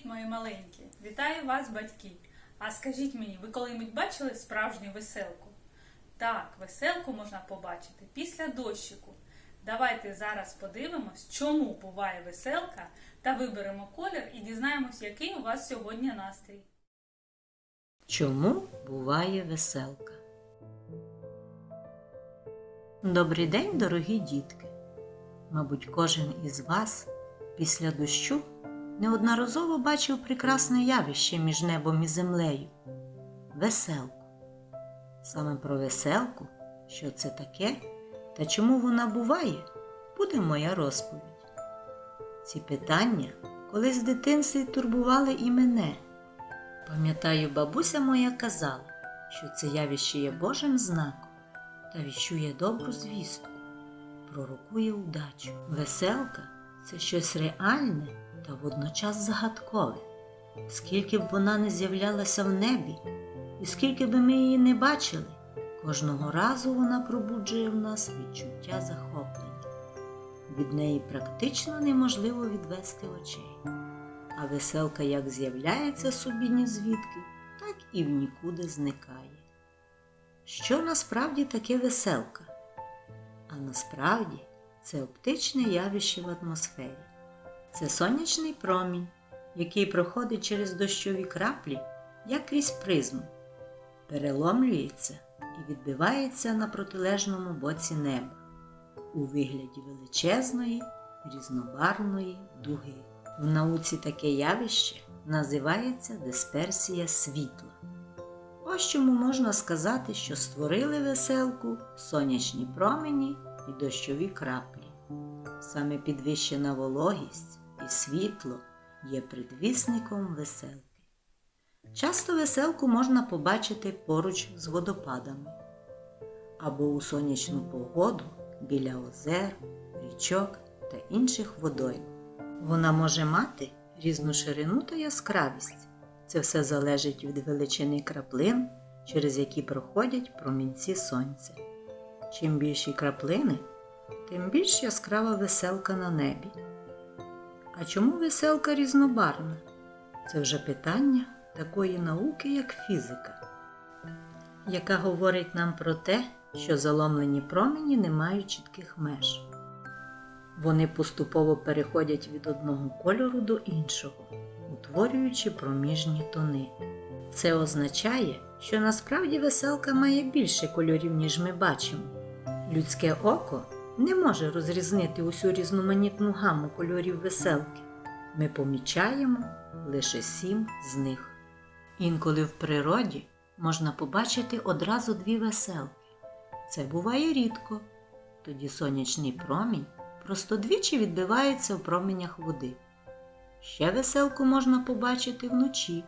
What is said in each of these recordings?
Привіт, мої маленькі! Вітаю вас, батьки! А скажіть мені, ви коли-небудь бачили справжню веселку? Так, веселку можна побачити після дощику. Давайте зараз подивимось, чому буває веселка, та виберемо колір і дізнаємось, який у вас сьогодні настрій. Чому буває веселка? Добрий день, дорогі дітки! Мабуть, кожен із вас після дощу неодноразово бачив прекрасне явище між небом і землею веселку. Саме про веселку, що це таке та чому вона буває, буде моя розповідь. Ці питання колись в дитинстві турбували і мене. Пам'ятаю, бабуся моя казала, що це явище є Божим знаком та віщує добру звістку, пророкує удачу. Веселка це щось реальне та водночас загадкове. Скільки б вона не з'являлася в небі, і скільки би ми її не бачили, кожного разу вона пробуджує в нас відчуття захоплення. Від неї практично неможливо відвести очей. А веселка як з'являється собі ні звідки, так і в нікуди зникає. Що насправді таке веселка? А насправді це оптичне явище в атмосфері. Це сонячний промінь, який проходить через дощові краплі, як крізь призму, переломлюється і відбивається на протилежному боці неба у вигляді величезної різнобарвної дуги. В науці таке явище називається дисперсія світла. Ось чому можна сказати, що створили веселку сонячні промені і дощові краплі. Саме підвищена вологість і світло є предвісником веселки. Часто веселку можна побачити поруч з водопадами або у сонячну погоду біля озер, річок та інших водойм. Вона може мати різну ширину та яскравість. Це все залежить від величини краплин, через які проходять промінці сонця. Чим більші краплини, тим більш яскрава веселка на небі. А чому веселка різнобарвна? Це вже питання такої науки, як фізика, яка говорить нам про те, що заломлені промені не мають чітких меж. Вони поступово переходять від одного кольору до іншого, утворюючи проміжні тони. Це означає, що насправді веселка має більше кольорів, ніж ми бачимо. Людське око не може розрізнити усю різноманітну гаму кольорів веселки. Ми помічаємо лише сім з них. Інколи в природі можна побачити одразу дві веселки. Це буває рідко. Тоді сонячний промінь просто двічі відбивається в променях води. Ще веселку можна побачити вночі.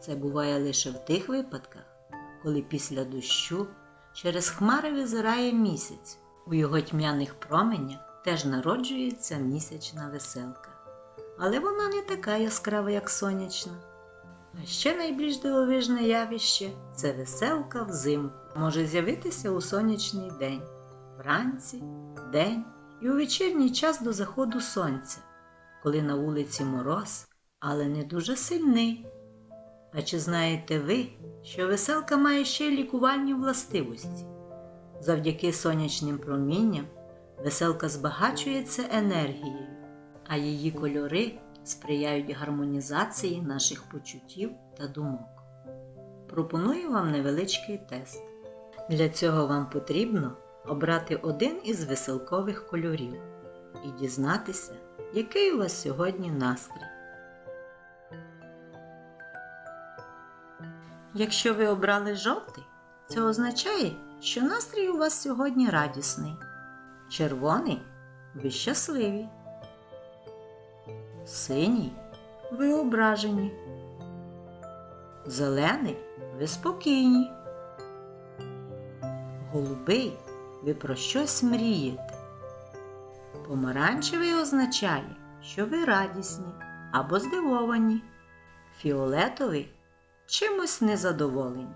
Це буває лише в тих випадках, коли після дощу через хмари визирає місяць. У його тьмяних променях теж народжується місячна веселка. Але вона не така яскрава, як сонячна. А ще найбільш дивовижне явище це веселка взимку. Може з'явитися у сонячний день, вранці, день і у вечірній час до заходу сонця, коли на вулиці мороз, але не дуже сильний. А чи знаєте ви, що веселка має ще й лікувальні властивості? Завдяки сонячним промінням веселка збагачується енергією, а її кольори сприяють гармонізації наших почуттів та думок. Пропоную вам невеличкий тест. Для цього вам потрібно обрати один із веселкових кольорів і дізнатися, який у вас сьогодні настрій. Якщо ви обрали жовтий, це означає, що настрій у вас сьогодні радісний. Червоний ви щасливі. Синій ви ображені. Зелений ви спокійні. Голубий ви про щось мрієте. Помаранчевий означає, що ви радісні або здивовані. Фіолетовий чимось незадоволені.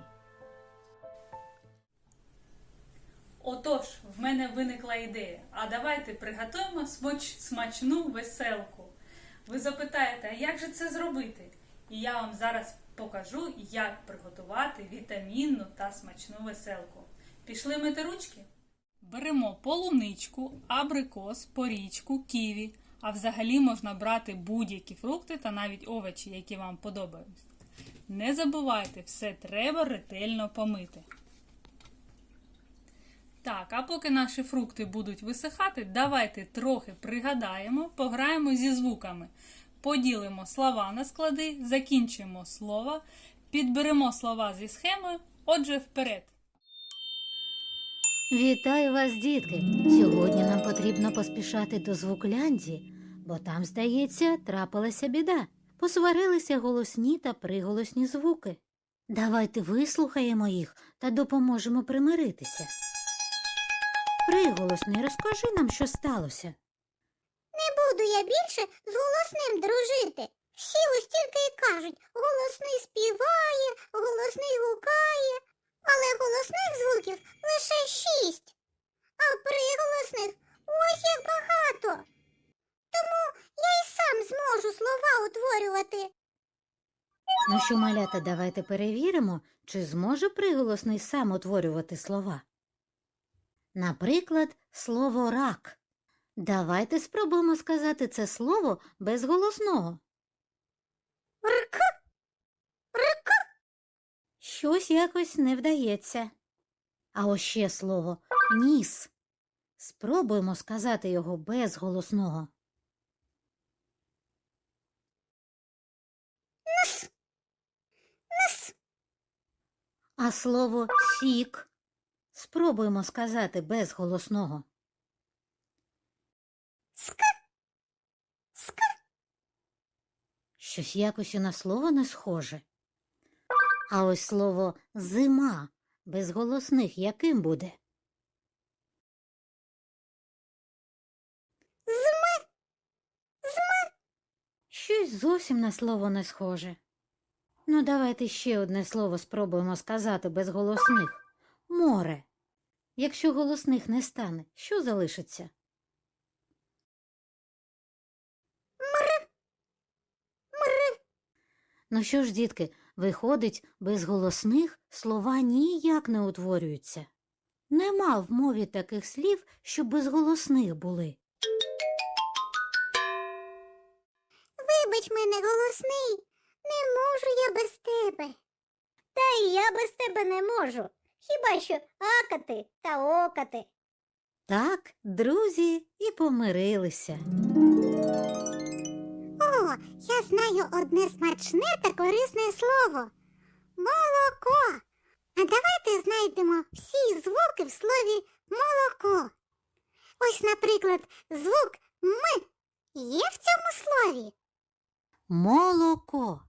Отож, в мене виникла ідея. А давайте приготуємо смач- смачну веселку. Ви запитаєте, а як же це зробити? І я вам зараз покажу, як приготувати вітамінну та смачну веселку. Пішли мити ручки? Беремо полуничку, абрикос, порічку, ківі, а взагалі можна брати будь-які фрукти та навіть овочі, які вам подобаються. Не забувайте, все треба ретельно помити. Так, а поки наші фрукти будуть висихати, давайте трохи пригадаємо, пограємо зі звуками. Поділимо слова на склади, закінчимо слова, підберемо слова зі схемою. Отже, вперед. Вітаю вас, дітки! Сьогодні нам потрібно поспішати до звуклянді, бо там, здається, трапилася біда. Посварилися голосні та приголосні звуки. Давайте вислухаємо їх та допоможемо примиритися. Приголосний, розкажи нам, що сталося. Не буду я більше з голосним дружити. Всі ось тільки й кажуть, голосний співає, голосний гукає, але голосних звуків лише шість, а приголосних ось як багато. Тому я й сам зможу слова утворювати. Ну що, малята, давайте перевіримо, чи зможе приголосний сам утворювати слова. Наприклад, слово рак. Давайте спробуємо сказати це слово без голосного. Рк, рк, Щось якось не вдається. А ось ще слово ніс. Спробуємо сказати його без голосного. нс, А слово сік. Спробуємо сказати без голосного. ска, ска, Щось якось і на слово не схоже. А ось слово зима без голосних яким буде? зми, зми, Щось зовсім на слово не схоже. Ну, давайте ще одне слово спробуємо сказати без голосних. Море. Якщо голосних не стане, що залишиться? мр, Ну що ж, дітки, виходить, без голосних слова ніяк не утворюються. Нема в мові таких слів, що без голосних були. вибач мене голосний, не можу я без тебе. Та і я без тебе не можу. Хіба що акати та окати. Так, друзі і помирилися. О, я знаю одне смачне та корисне слово. Молоко. А давайте знайдемо всі звуки в слові молоко. Ось, наприклад, звук М є в цьому слові. Молоко.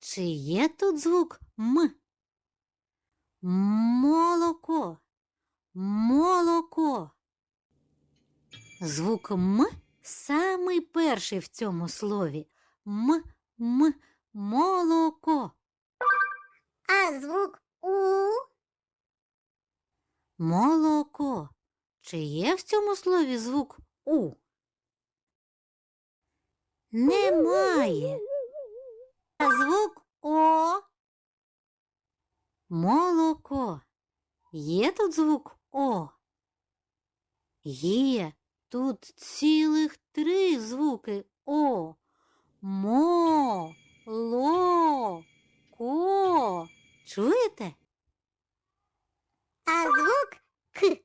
Чи є тут звук М? Молоко. Молоко. Звук М самий перший в цьому слові. М, М, молоко. А звук У Молоко. Чи є в цьому слові звук У? Немає. А звук О. Молоко. Є тут звук О? Є. Тут цілих три звуки О. Мо. Ло. Ко. Чуєте? а звук К.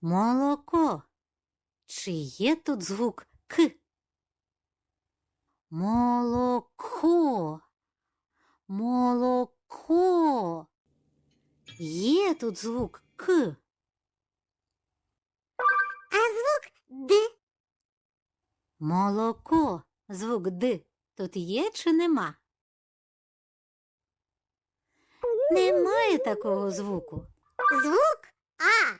Молоко. Чи є тут звук К? Молоко. Молоко. Є тут звук К. А звук Д. Молоко. Звук Д. Тут є чи нема? Немає такого звуку. Звук А.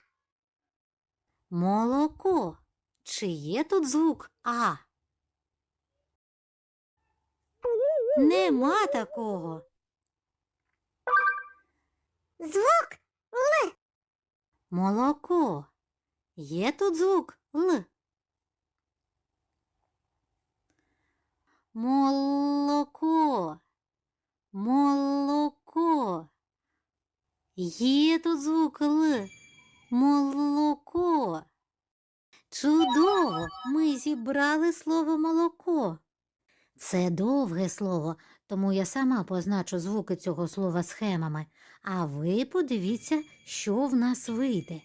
Молоко. Чи є тут звук А? Нема такого. Звук Л. Молоко. Є тут звук Л. молоко, молоко. Є тут звук Л. Молоко. Чудово! Ми зібрали слово молоко. Це довге слово, тому я сама позначу звуки цього слова схемами, а ви подивіться, що в нас вийде.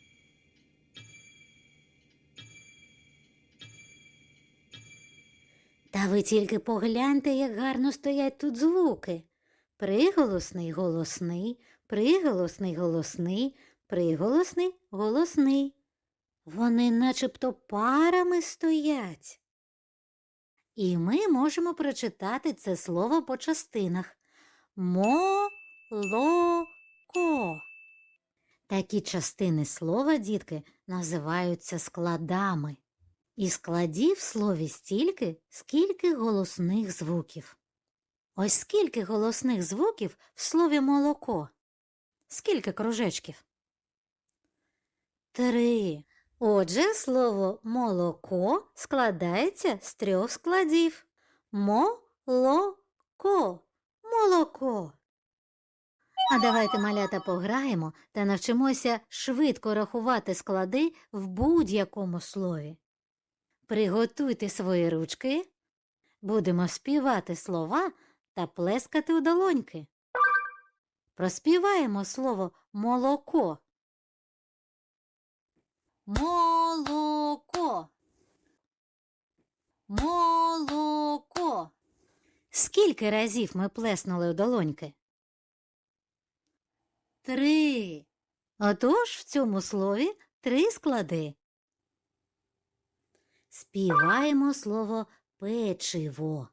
Та ви тільки погляньте, як гарно стоять тут звуки. Приголосний, голосний, приголосний, голосний, приголосний, голосний. Вони начебто парами стоять. І ми можемо прочитати це слово по частинах. Молоко. Такі частини слова, дітки, називаються складами. І складів в слові стільки, скільки голосних звуків. Ось скільки голосних звуків в слові молоко. Скільки кружечків? Три. Отже, слово молоко складається з трьох складів. Молоко. Молоко. А давайте, малята, пограємо та навчимося швидко рахувати склади в будь-якому слові. Приготуйте свої ручки. Будемо співати слова та плескати у долоньки. Проспіваємо слово молоко. Молоко. Молоко. Скільки разів ми плеснули у долоньки? Три. Отож в цьому слові три склади. Співаємо слово печиво.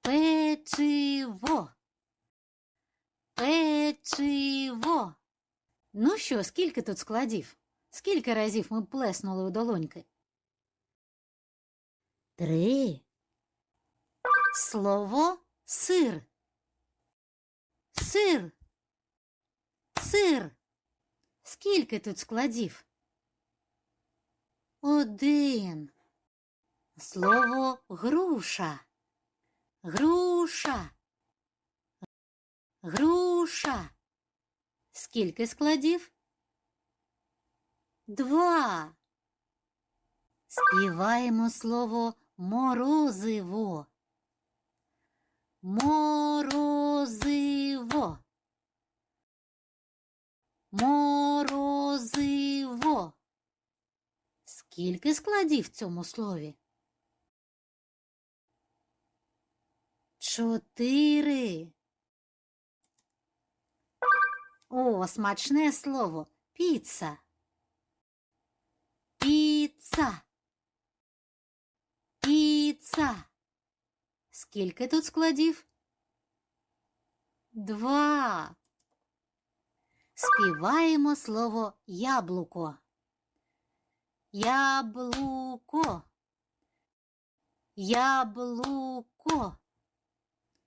Печиво. Печиво. Ну що, скільки тут складів? Скільки разів ми плеснули у долоньки? Три. Слово сир. Сир. Сир. Скільки тут складів? Один. Слово груша. Груша. Груша. Скільки складів? Два. Співаємо слово морозиво. Морозиво. Морозиво. Скільки складів в цьому слові? Чотири. О, смачне слово. Піца. Піца. Піца. Скільки тут складів? Два. Співаємо слово яблуко. Яблуко. Яблуко.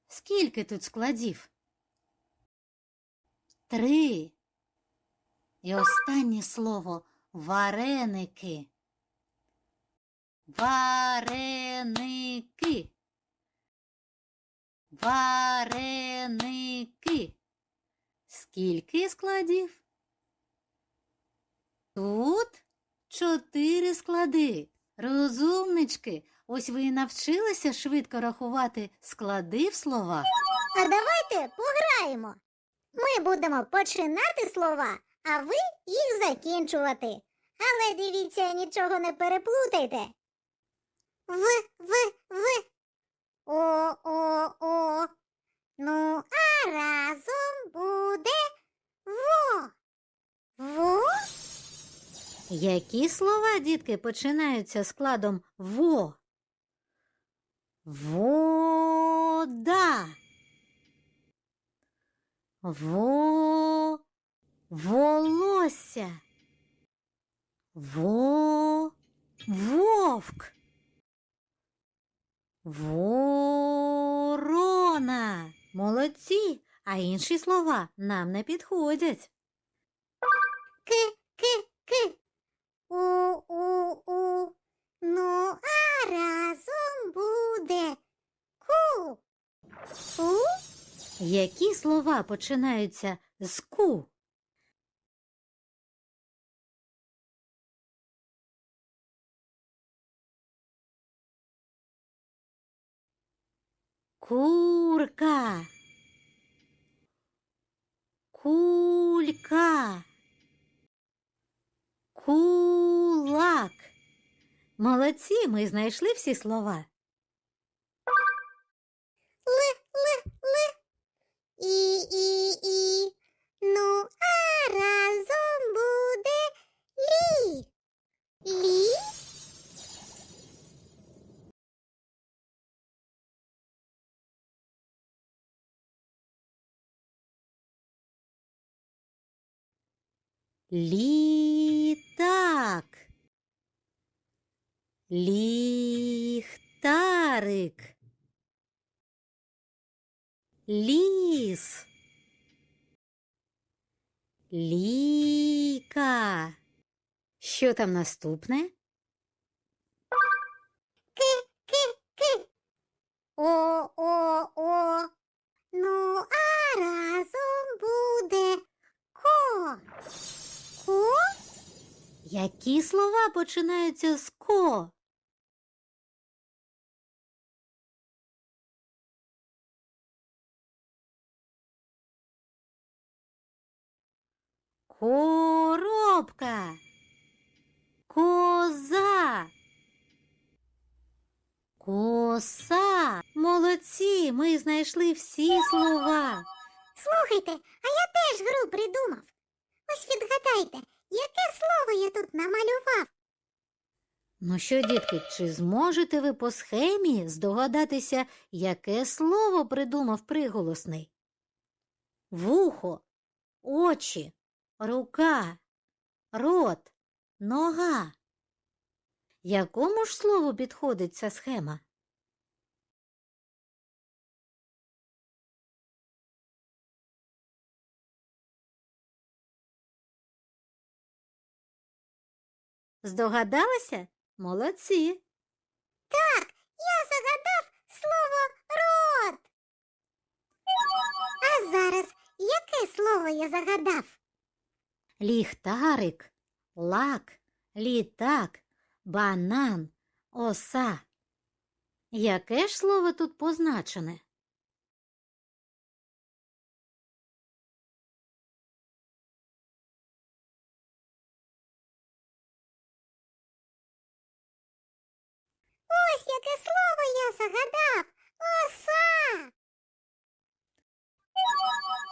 Скільки тут складів? Три. І останнє слово вареники. Вареники. Вареники. Скільки складів? Тут чотири склади. Розумнички, ось ви і навчилися швидко рахувати склади в словах. А давайте пограємо. Ми будемо починати слова, а ви їх закінчувати. Але дивіться, нічого не переплутайте. В, в, в. О, о, о. Ну, а разом буде во. Во. Які слова, дітки, починаються складом во? Вода. Во. Волосся. Во. Вовк. Ворона. Молодці, а інші слова нам не підходять. К, к, к. У, у, у. Ну, а разом буде ку. Ку? Які слова починаються з ку? Курка. Кулька. Кулак. Молодці, ми знайшли всі слова. Літак. Ліхтарик. Ліс. Ліка. Що там наступне? Ки-ки. О, о, о. Ну, а разом буде ко. Ко? Які слова починаються з ко? Коробка. Коза. Коса. Молодці, ми знайшли всі слова. Слухайте, а я теж гру придумав. Ось відгадайте, яке слово я тут намалював? Ну що, дітки, чи зможете ви по схемі здогадатися, яке слово придумав приголосний? Вухо, очі, рука, рот, нога. Якому ж слову підходить ця схема? Здогадалися? Молодці. Так, я загадав слово рот. А зараз яке слово я загадав? Ліхтарик, лак, літак, банан, оса. Яке ж слово тут позначене? Яке слово я загадав. Оса.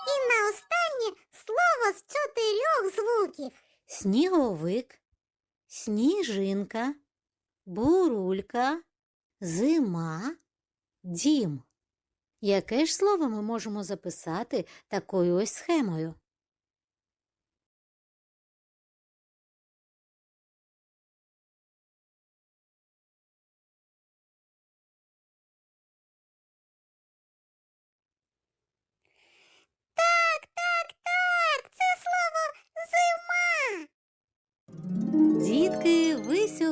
І на останнє слово з чотирьох звуків. Сніговик, сніжинка, бурулька, зима, дім. Яке ж слово ми можемо записати такою ось схемою?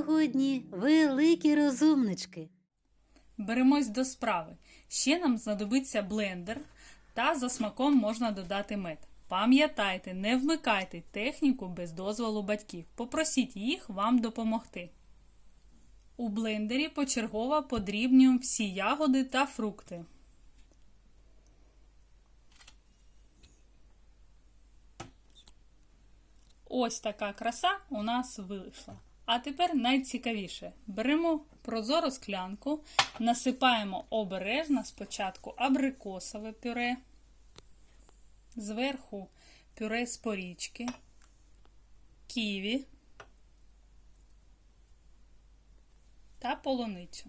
Сьогодні великі розумнички. Беремось до справи. Ще нам знадобиться блендер, та за смаком можна додати мед. Пам'ятайте, не вмикайте техніку без дозволу батьків. Попросіть їх вам допомогти. У блендері почергово подрібнюємо всі ягоди та фрукти. Ось така краса у нас вийшла. А тепер найцікавіше. Беремо прозору склянку, насипаємо обережно спочатку абрикосове пюре, зверху пюре з порічки, ківі та полуницю.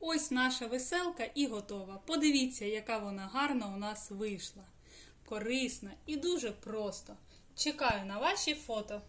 Ось наша веселка і готова. Подивіться, яка вона гарна у нас вийшла. Корисна і дуже просто. Чекаю на ваші фото.